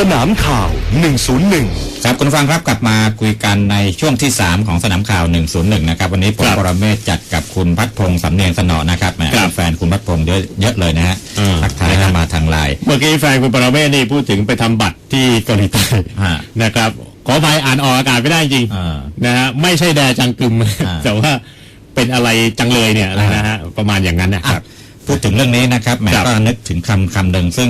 สนามข่าว 101 ครับคุณผู้ฟังครับกลับมาคุยกันในช่วงที่ 3 ของสนามข่าว 101 นะครับ วันนี้ผมครับปรเมศจัดกับคุณพัฒพงศ์สำเนียงสนอนะครับแหมครับแฟนคุณพัฒพงศ์เยอะเยอะเลยนะฮะอืมทักทายนะฮะเข้ามาทางไลน์เมื่อกี้แฟนคุณปรเมศนี่พูดถึงไปทำบัตรที่เกาหลีใต้ฮะนะครับขออภัยอ่านออกอากาศไม่ได้จริงอ่านะฮะไม่ใช่แดจังกึมอ่าแต่ว่าเป็นอะไรจังเลยเนี่ยอ่านนะฮะประมาณอย่างนั้นนะครับพูดถึงเรื่องนี้นะครับแหมครับก็นึกถึงคำคำหนึ่งซึ่ง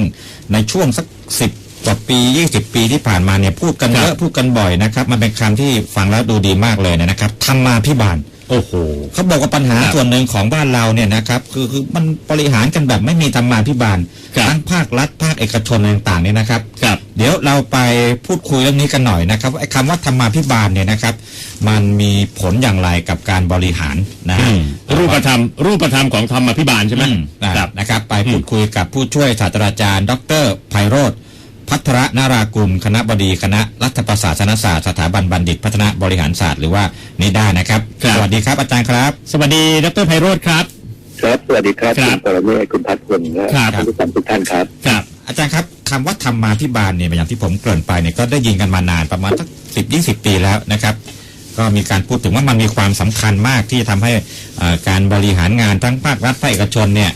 ในช่วงสักสิบ กว่าปี 20 ปีที่ผ่านมาเนี่ยพูดกันครับเยอะพูดกันบ่อยนะครับ มันเป็นคำที่ฟังแล้วดูดีมากเลยนะครับธรรมาพิบาลโอ้โหเขาบอกว่าปัญหาครับส่วนหนึ่งของบ้านเราเนี่ยนะครับคือคือมันบริหารกันแบบไม่มีธรรมาพิบาลครับทั้งภาครัฐภาคเอกชนอะไรต่างๆเนี่ยนะครับครับ เดี๋ยวเราไปพูดคุยเรื่องนี้กันหน่อยนะครับไอ้คำว่าธรรมาพิบาลเนี่ยนะครับ มันมีผลอย่างไรกับการบริหารนะฮะรูปธรรมรูปธรรมของธรรมพิบาลใช่ไหมอืมนะครับนะครับ ไปพูดคุยกับผู้ช่วยศาสตราจารย์ ดรไพโรธ พัทรนารากุลคณะบดีคณะรัฐประศาสนศาสตร์สถาบันบัณฑิต พัฒนาบริหารศาสตร์หรือว่านิด้านะครับครับสวัสดีครับอาจารย์ครับ สวัสดีดรไพโรธครับ ครับ สวัสดีครับครับคุณปรเมศคุณพัฒพลและครับท่านผู้ฟังทุกท่านครับครับอาจารย์ครับคำว่าธรรมาพิบาลเนี่ยอย่างที่ผมเกริ่นไปเนี่ยก็ได้ยินกันมานานประมาณสักสิบยี่สิบปีแล้วนะครับ ก็มีการพูดถึงว่ามันมีความสำคัญมากที่ทำให้เอ่อการบริหารงานทั้งภาครัฐภาคเอกชนเนี่ย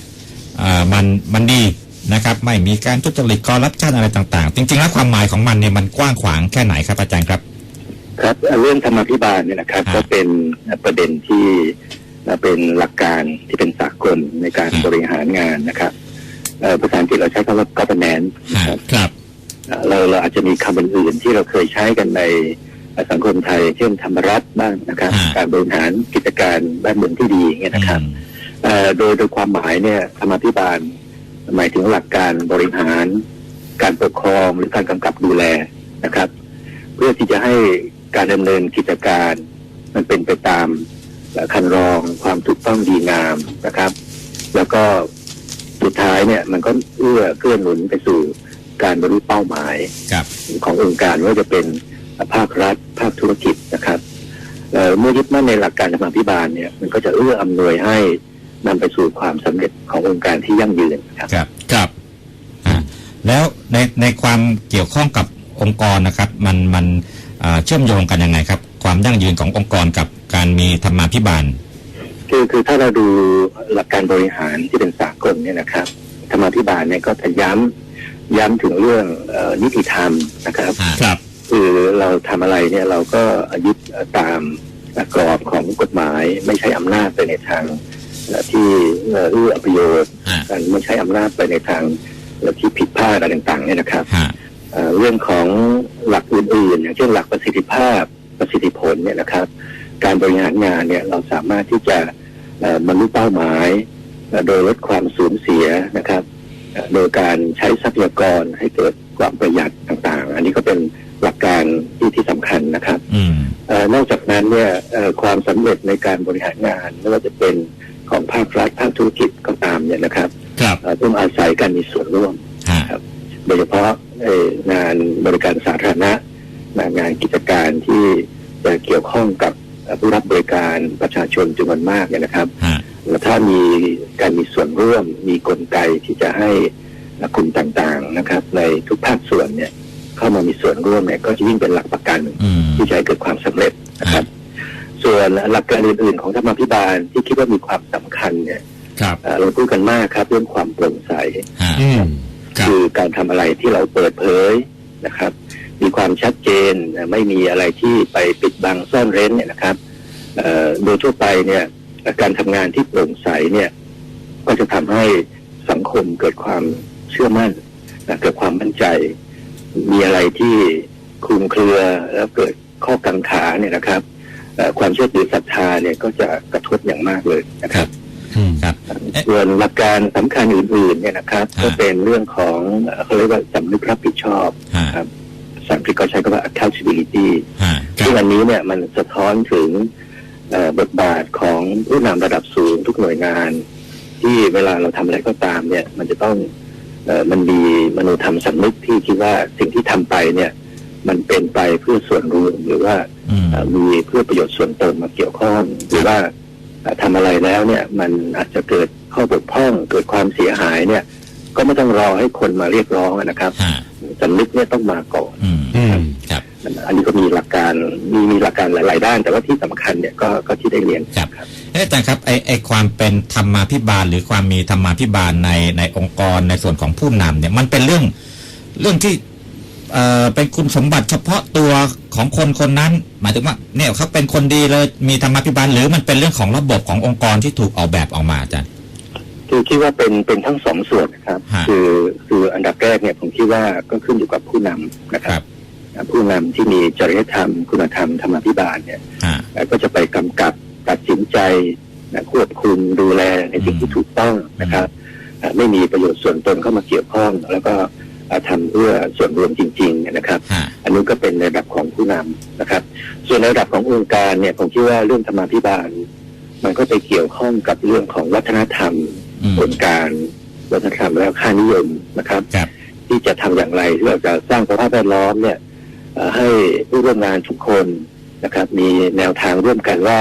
เอ่อมันมันดี นะครับไม่มีการทุจริตคอร์รัปชันอะไรต่างๆ จริง ๆ แล้วความหมายของมันเนี่ยมันกว้างขวางแค่ไหนครับอาจารย์ครับ ครับเรื่องธรรมาภิบาลเนี่ยนะครับครับก็เป็นประเด็นที่เป็นหลักการที่เป็นสากลในการครับบริหารงานนะครับเอ่อภาษาอังกฤษเราใช้คำว่า governance นะครับครับเอ่อเราเราอาจจะมีคำอื่นๆที่เราเคยใช้กันในสังคมไทย เช่นธรรมรัฐบ้างนะครับฮะการบริหารกิจการบ้านเมืองที่ดีอย่างเงี้ยนะครับเอ่อโดยโดยความหมายเนี่ยธรรมาภิบาล หมายถึงหลักการบริหาร การปกครองหรือการกำกับดูแลนะครับ เพื่อที่จะให้การดำเนินกิจการ มันเป็นไปตามเอ่อคันรองความถูกต้องดีงามนะครับ แล้วก็สุดท้ายเนี่ยมันก็เอื้อเกื้อหนุนไปสู่การบรรลุเป้าหมายครับขององค์การไม่ว่าจะเป็นภาครัฐ ภาคธุรกิจนะครับเอ่อเมื่อยึดมั่นในหลักการธรรมาภิบาลเนี่ยมันก็จะเอื้ออำนวยให้ นำไปสู่ความสำเร็จขององค์การที่ยั่งยืนนะครับครับครับอ่าแล้วในในความเกี่ยวข้องกับองค์กรนะครับ มันมันอ่าเชื่อมโยงกันยังไงครับ ความยั่งยืนขององค์กรกับการมีธรรมาภิบาลคือคือถ้าเราดูหลักการบริหารที่เป็นสากลเนี่ยนะครับธรรมาภิบาลเนี่ยก็จะย้ำย้ำถึงเรื่องเออนิติธรรมนะครับครับคือเราทำอะไรเนี่ยเราก็ยึดตามกรอบของกฎหมายไม่ใช้อำนาจไปในทางเอ่อ ที่เอ่อเอื้อประโยชน์อ่าการไม่ใช้อำนาจไปในทางเอ่อที่ผิดพลาดอะไรต่างๆเนี่ยนะครับฮะเอ่อเรื่องของหลักอื่นๆอย่างเช่นหลักประสิทธิภาพประสิทธิผลเนี่ยนะครับ การบริหารงานเนี่ยเราสามารถที่จะเอ่อบรรลุเป้าหมายเอ่อโดยลดความสูญเสียนะครับเอ่อโดยการใช้ทรัพยากรให้เกิดความประหยัดต่างๆ อันนี้ก็เป็นหลักการที่ที่สำคัญนะครับอืมเอ่อนอกจากนั้นเนี่ยเอ่อความสำเร็จในการบริหารงานไม่ว่าจะเป็น ของภาครัฐภาคธุรกิจก็ตามเนี่ยนะครับครับเอ่อต้องอาศัยการมีส่วนร่วมฮะโดยเฉพาะเอ่องานบริการสาธารณะนะงานกิจการที่จะเกี่ยวข้องกับเอ่อผู้รับบริการประชาชนจำนวนมากเนี่ยนะครับฮะแล้วถ้ามีการมีส่วนร่วม มีกลไกที่จะให้กลุ่มต่างๆนะครับ ในทุกภาคส่วนเนี่ย เข้ามามีส่วนร่วมเนี่ยก็จะยิ่งเป็นหลักประกันอืมที่จะให้เกิดความสำเร็จนะครับ ส่วนหลักการอื่นๆของธรรมาภิบาลที่คิดว่ามีความสำคัญเนี่ยครับเอ่อเราพูดกันมากครับเรื่องความโปร่งใสฮะอืมครับคือการทำอะไรที่เราเปิดเผยนะครับ มีความชัดเจนนะไม่มีอะไรที่ไปปิดบังซ่อนเร้นเนี่ยนะครับเอ่อโดยทั่วไปเนี่ยการทำงานที่โปร่งใสเนี่ย ก็จะทำให้สังคมเกิดความเชื่อมั่นนะเกิดความมั่นใจ มีอะไรที่คลุมเครือแล้วเกิดข้อกังขาเนี่ยนะครับเอ่อ ความเชื่อถือศรัทธาเนี่ยก็จะกระทบอย่างมากเลยนะครับอืมครับเอ๊ะส่วนหลักการสำคัญอื่นๆเนี่ยนะครับฮะก็เป็นเรื่องของเอ่อเขาเรียกว่าสำนึกรับผิดชอบฮะครับภาษาอังกฤษก็ใช้คำว่า accountability ฮะครับซึ่งอันนี้เนี่ยมันสะท้อนถึงเอ่อบทบาทของผู้นำระดับสูงทุกหน่วยงาน ที่เวลาเราทำอะไรก็ตามเนี่ย มันจะต้องเอ่อมันมีมโนธรรมสำนึกที่คิดว่าสิ่งที่ทำไปเนี่ย มันเป็นไปเพื่อส่วนรวมหรือว่าอืมเอ่อมีเพื่อประโยชน์ส่วนตนมาเกี่ยวข้อง หรือว่าเอ่อทำอะไรแล้วเนี่ย มันอาจจะเกิดข้อบกพร่องเกิดความเสียหายเนี่ย ก็ไม่ต้องรอให้คนมาเรียกร้องนะครับฮะสำนึกเนี่ยต้องมาก่อนอืมอืมครับอันนี้ก็มีหลักการมีมีหลักการหลาย ๆ ด้าน แต่ว่าที่สำคัญเนี่ยก็ก็ที่ได้เรียนครับเอ๊ะอาจารย์ครับไอไอความเป็นธรรมาภิบาล หรือความมีธรรมาภิบาลในในองค์กรในส่วนของผู้นำเนี่ย มันเป็นเรื่องเรื่องที่ เอ่อเป็นคุณสมบัติเฉพาะตัวของคนคนนั้น หมายถึงว่าเนี่ยเขาเป็นคนดีเลยมีธรรมาภิบาลหรือมันเป็นเรื่องของระบบขององค์กรที่ถูกออกแบบออกมาอาจารย์คือคิดว่าเป็นเป็นทั้งสองส่วนนะครับฮะคือคืออันดับแรกเนี่ยผมคิดว่าก็ขึ้นอยู่กับผู้นำนะคครัรับบอ่าผู้นำที่มีจริยธรรม คุณธรรมธรรมาภิบาลเนี่ยอ่าเอ่อก็จะไปกำกับตัดสินใจนะควบคุมดูแลในสิ่งที่ถูกต้องนะครับอ่าไม่มีประโยชน์ส่วนตนเข้ามาเกี่ยวข้องแล้วก็ อ่าทำเพื่อส่วนรวมจริงๆเนี่ยนะครับฮะอันนี้ก็เป็นในระดับของผู้นำนะครับ ส่วนในระดับขององค์การเนี่ยผมคิดว่าเรื่องธรรมาภิบาล มันก็ไปเกี่ยวข้องกับเรื่องของวัฒนธรรมอืมกลการวัฒนธรรมและค่านิยมนะครับครับที่จะทำอย่างไรที่เราจะสร้างสภาพแวดล้อมเนี่ยเอ่อให้ผู้ร่วมงานทุกคนนะครับ มีแนวทางร่วมกันว่า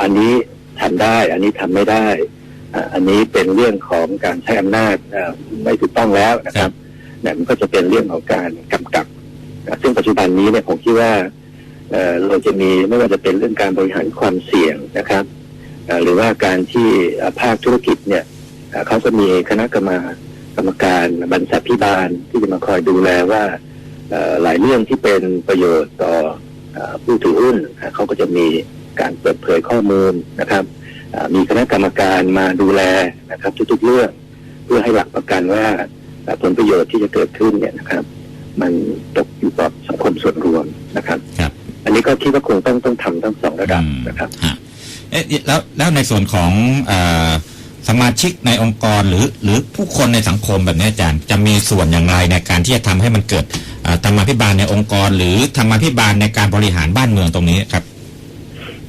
อันนี้ทำได้ อันนี้ทำไม่ได้อ่าอันนี้เป็นเรื่องของการใช้อำนาจเอ่อไม่ถูกต้องแล้วนะครับเนี่ยมันก็จะเป็นเรื่องของการกำกับซึ่งปัจจุบันนี้เนี่ยผมคิดว่าเเราจะมีไม่ว่าจะเป็นเรื่องการบริหารความเสี่ยงนะครับหรือว่าการที่ภาคธุรกิจเนี่ยเขาก็มีคณะกรรมการรมการบรรษัทพิบาลที่จะมาคอยดูแลว่าหลายเรื่องที่เป็นประโยชน์ต่อผู้ถือหุ้นเขาก็จะมีการเปิดเผยข้อมูลนะครับมีคณะกรรมการมาดูแลนะครับทุกๆเรื่อง เพื่อให้หลักประกันว่า ผลประโยชน์ที่จะเกิดขึ้นเนี่ยนะครับ มันตกอยู่กับสังคมส่วนรวมนะครับครับอันนี้ก็คิดว่าคงต้องต้องทำทั้งสองระดับอืมนะครับฮะเอ๊ะแล้วแล้วในส่วนของเออสมาชิกในองค์กรหรือหรือผู้คนในสังคมแบบนี้อาจารย์จะมีส่วนอย่างไรในการที่จะทำให้มันเกิดเอ่อธรรมาภิบาลในองค์กร หรือธรรมาภิบาลในการบริหารบ้านเมืองตรงนี้ครับ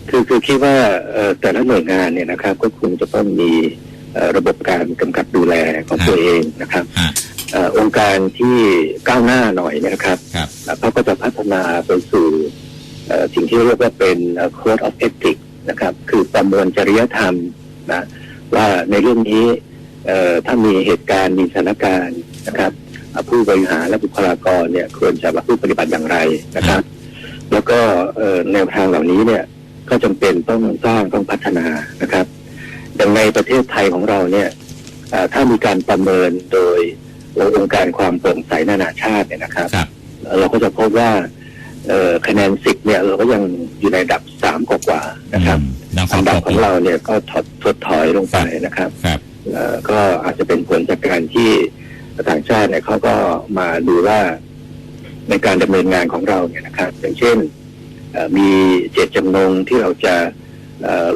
คือคือคิดว่าเอ่อแต่ละหน่วยงานเนี่ยนะครับ ก็คงจะต้องมีเอ่อ ระบบการกำกับดูแลของฮะตัวเองนะครับฮะเอ่อองค์การที่ก้าวหน้าหน่อยเนยนะครับครับเอ่อเขาก็จะพัฒนาไปสู่เอ่อสิ่งที่เรียกว่าเป็นเอ่อ code of ethics นะครับ คือประมวลจริยธรรมนะว่าในเรื่องนี้เอ่อถ้ามีเหตุการณ์มีสถานการณ์นะครับเอ่อผู้บริหารและบุคลากรเนี่ยควรจะประพฤติปฏิบัติอย่างไรนะครับ แล้วก็เอ่อแนวทางเหล่านี้เนี่ยก็จำเป็นต้องสร้างต้องพัฒนานะครับ อย่างในประเทศไทยของเราเนี่ยเอ่อถ้ามีการประเมินโดยองค์การความโปร่งใสนานาชาติเนี่ยนะครับครับเอ่อเราก็จะพบว่าเอ่อคะแนนสิบเนี่ยเราก็ยังอยู่ในระดับสามกว่าๆนะครับอืมดังสออังนดับปขอกงเราเนี่ยก็ถดถดถอยลงไปนะครับครับเอ่อก็อาจจะเป็นผลจากการที่ต่างชาติเนี่ยเขาก็มาดูว่าในการดำเนินงานของเราเนี่ยนะครับ อย่างเช่นเอ่อมีเจตจำนงที่เราจะเอ่อ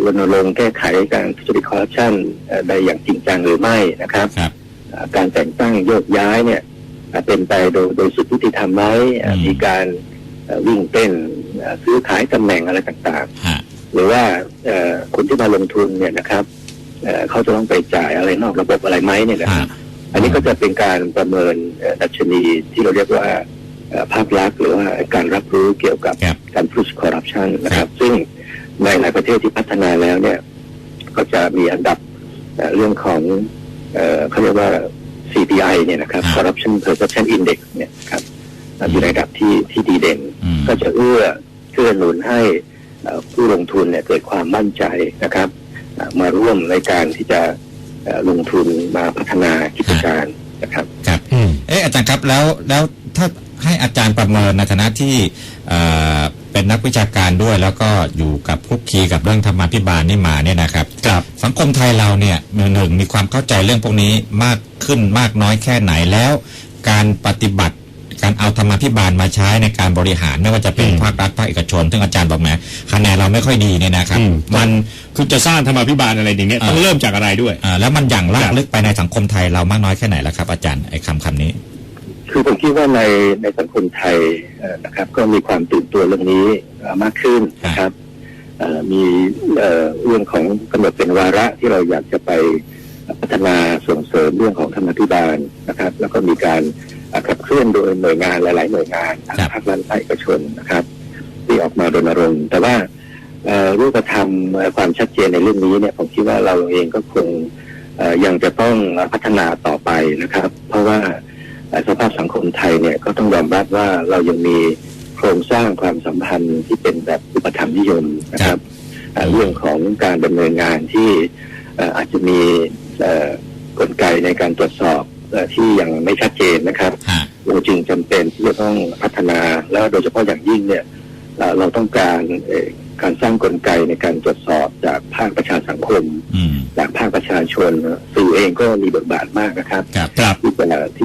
รณรงค์แก้ไขการทุจริตคอร์รัปชันเอ่อได้อย่างจริงจังหรือไม่นะครับครับเอ่อการแต่งตั้งโยกย้ายเนี่ยเอ่อเป็นไปโดยโดยสุดยุติธรรมไหมเอ่ออืมมีการเอ่อวิ่งเต้นเอ่อซื้อขายตำแหน่งอะไรต่างฮะๆหรือว่าเอ่อคนที่มาลงทุนเนี่ยนะครับเอ่อเขาจะต้องไปจ่ายอะไรนอกระบบอะไรไหมเนี่ยนะคฮะรับอันนี้ก็จะเป็นการประเมินเอ่อดัชนีที่เราเรียกว่าเอ่อภาพลักษณ์หรือว่าการรับรู้เกี่ยวกับครับการทุจริตคอร์รัปชันนะคครัรับบซึ่ง ในหลายประเทศที่พัฒนาแล้วเนี่ย ก็จะมีอันดับเอ่อเรื่องของเอ่อเขาเรียกว่า CPI เนี่ยนะครับ Corruption Perception Index เนี่ยครับอยู่ในระดับที่ที่ดีเด่นอืมก็จะเอื้อเกื้อหนุนให้เอ่อผู้ลงทุนเนี่ยเกิดความมั่นใจนะครับเอ่อมาร่วมในการที่จะเอ่อลงทุนมาพัฒนากิจการนะครับครับอืมเอ๊ะอาจารย์ครับแล้วแล้วถ้าให้อาจารย์ประเมินในฐานะที่ เอ่อเป็นนักวิชาการด้วย แล้วก็อยู่กับคุกคีกับเรื่องธรรมาภิบาลนี่มาเนี่ยนะครับครับสังคมไทยเราเนี่ยหนึ่งมีความเข้าใจเรื่องพวกนี้มากขึ้นมากน้อยแค่ไหนแล้ว การปฏิบัติการเอาธรรมาภิบาลมาใช้ในการบริหารไม่ว่าจะเป็นอืมภาครัฐภาคเอกชน ซึ่งอาจารย์บอกแหมคะแนนเราไม่ค่อยดีเนี่ยนะครับอืมมันคือจะสร้างธรรมาภิบาลอะไรอย่างเงี้ยอ่าต้องเริ่มจากอะไรด้วยอ่าแล้วมันอย่างลาคกรับลึกไปในสังคมไทยเรามากน้อยแค่ไหนแล้วครับ อาจารย์ไอ้คำคำนี้ คือผมคิดว่าในในสังคมไทยเอ่อนะครับ ก็มีความตื่นตัวเรื่องนี้เอ่อมากขึ้นนะครับเอ่อมีเอ่อเรื่องของกำหนดเป็นวาระที่เราอยากจะไปพัฒนาส่งเสริมเรื่องของธรรมาภิบาลนะครับ แล้วก็มีการเอ่อขับเคลื่อนโดยหน่วยงานหลาย ๆ หน่วยงานทั้งครับภาครัฐภาคเอกชนนะครับ ที่ออกมารณรงค์แต่ว่าเอ่อรูปธรรมเอ่อความชัดเจนในเรื่องนี้เนี่ยผมคิดว่าเราเองก็คงเอ่อยังจะต้องพัฒนาต่อไปนะครับ เพราะว่าเอ่อ สภาพสังคมไทยเนี่ยก็ต้องยอมรับว่าเรายังมีโครงสร้างความสัมพันธ์ที่เป็นแบบอุปถัมภ์นิยมนะครับอ่าเรื่องของการดำเนินงานที่เอ่ออาจจะมีเอ่อกลไกในการตรวจสอบเอ่อที่ยังไม่ชัดเจนนะครับฮะเราจึงจำเป็นที่จะต้องพัฒนาแล้วโดยเฉพาะอย่างยิ่งเนี่ยเอ่อเราต้องการเอ่อการสร้างกลไกในการตรวจสอบจากภาคประชาสังคมอืมจากภาคประชาชนสื่อเองก็มีบทบาทมากนะครับครับครับที่จะที่จะมีส่วนใน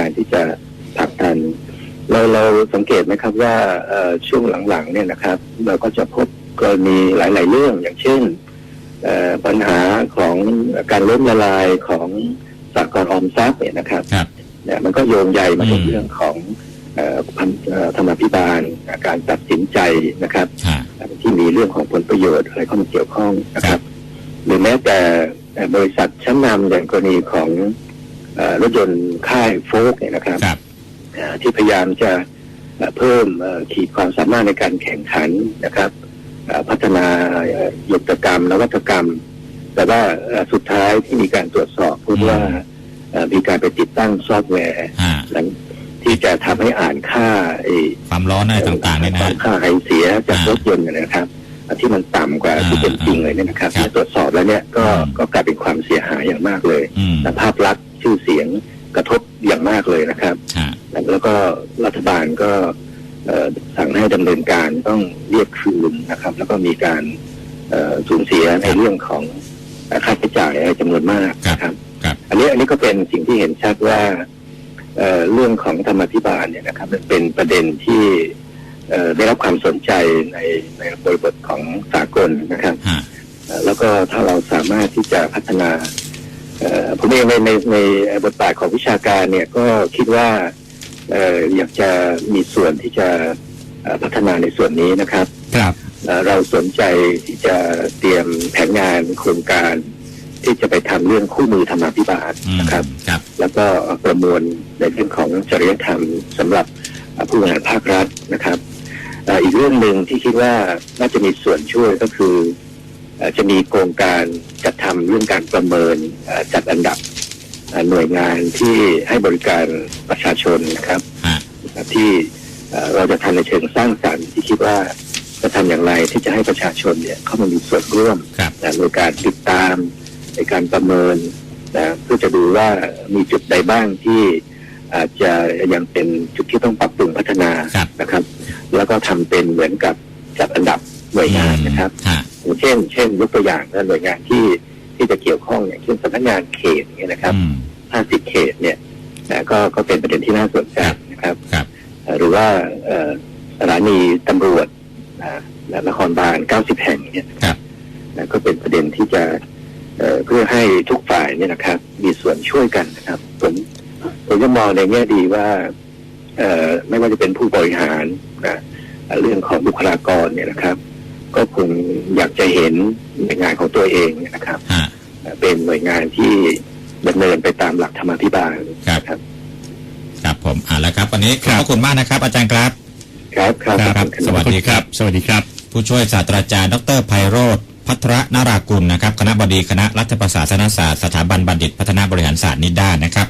การที่จะผลักดันเราเราสังเกตไหมครับว่าเอ่อช่วงหลังๆเนี่ยนะครับ เราก็จะพบกรณีหลาย ๆ เรื่องอย่างเช่นเอ่อปัญหาของการล้มละลายของสากลออมทรัพย์เนี่ยนะครับครับเนี่ยมันก็โยงใยมาถึงอืมเรื่องของเอ่อพันเอ่อธรรมาภิบาลการตัดสินใจนะครับฮะที่มีเรื่องของผลประโยชน์อะไรเข้ามาเกี่ยวข้องนะครับ หรือแม้แต่เอ่อบริษัทชั้นนำอย่างกรณีของเอ่อ รถยนต์ค่ายโฟกเนี่ยนะครับครับเอ่อที่พยายามจะเอ่อเพิ่มเอ่อขีดความสามารถในการแข่งขันนะครับเอ่อพัฒนาเอ่อยุทธกรรมนวัตกรรม แต่ว่าเอ่อสุดท้ายที่มีการตรวจสอบพบว่าเอ่อมีการไปติดตั้งซอฟต์แวร์ฮะนั้นที่จะทำให้อ่านค่าไอ้ความร้อนอะไรต่างๆเนี่ยนะควาฮะมค่าไอเสียจากอ่ารถยนต์เนยนะครับ ที่มันต่ำกว่าอ่าที่เป็นจริงเลยเนี่ยนะครับครับเมื่อตรวจสอบแล้วเนี่ยก็อืมก็กลายเป็นความเสียหายอย่างมากเลยอืมแต่ภาพลักษณ์ ชื่อเสียงกระทบอย่างมากเลยนะครับฮะแล้วก็รัฐบาลก็เอ่อสั่งให้ดำเนินการต้องเรียกคืนนะครับ แล้วก็มีการเอ่อสูญเสียในเรื่องของเอ่อค่าใช้จ่ายจำนวนมากนะครับครับ อันนี้อันนี้ก็เป็นสิ่งที่เห็นชัดว่าเอ่อเรื่องของธรรมาภิบาลเนี่ยนะครับ มันเป็นประเด็นที่เอ่อได้รับความสนใจในในบริบทของสากลนะครับฮะเอ่อแล้วก็ถ้าเราสามารถที่จะพัฒนาเอ่อ ผมเองในในในบทบาทของวิชาการเนี่ยก็คิดว่าเอ่ออยากจะมีส่วนที่จะเอ่อพัฒนาในส่วนนี้นะครับ ครับเอ่อเราสนใจที่จะเตรียมแผนงานโครงการ ที่จะไปทำเรื่องคู่มือธรรมาภิบาลอืมนะครับครับแล้วก็ประมวลในเรื่องของจริยธรรมสำหรับเอ่อผู้บริหารภาครัฐนะครับเอ่ออีกเรื่องหนึ่งที่คิดว่าน่าจะมีส่วนช่วยก็คือเอ่อ จะมีโครงการจัดทำเรื่องการประเมินเอ่อจัดอันดับเอ่อหน่วยงานที่ให้บริการประชาชนนะครับฮะที่เอ่อเราจะทำในเชิงสร้างสรรค์ที่คิดว่าจะทำอย่างไรที่จะให้ประชาชนเนี่ยเข้ามามีส่วนร่วมครับนะในการติดตามในการประเมินนะเพื่อจะดูว่ามีจุดใดบ้างที่อาจจะยังเป็นจุดที่ต้องปรับปรุงพัฒนาครับนะครับ แล้วก็ทำเป็นเหมือนกับจัดอันดับหน่วยงานนะครับฮะ อย่างเช่น เช่นยกตัวอย่างนะหน่วยงานที่ที่จะเกี่ยวข้องอย่างเช่นสำนักงานเขตเนี่ยนะครับอืม50เขตเนี่ยนะก็ก็เป็นประเด็นที่น่าสนใจนะครับครับเอ่อหรือว่าเอ่อสถานีตำรวจนะและนครบาล90แห่งเนี่ยครับนะก็เป็นประเด็นที่จะเอ่อเพื่อให้ทุกฝ่ายเนี่ยนะครับ มีส่วนช่วยกันนะครับผมผมจะมองในแง่ดีว่าเอ่อไม่ว่าจะเป็นผู้บริหารนะเรื่องของบุคลากรเนี่ยนะครับ ก็คงอยากจะเห็นหน่วยงานของตัวเองเนี่ยนะครับฮะเป็นหน่วยงานที่ดำเนินไปตามหลักธรรมาภิบาลครับ ครับครับผมอ่าแล้วครับ วันนี้ขอบพระคุณมากนะครับ อาจารย์ครับ ครับครับครับขอณสวัสดีครับ สวัสดีครับ ผู้ช่วยศาสตราจารย์ดรไพโรธพัทรนารากุลนะครับ คณะบดีคณะรัฐประศาสนศาสตร์สถาบันบัณฑิตพัฒนาบริหารศาสตร์นิด้านะครับ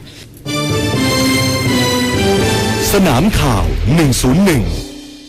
สนามข่าว 101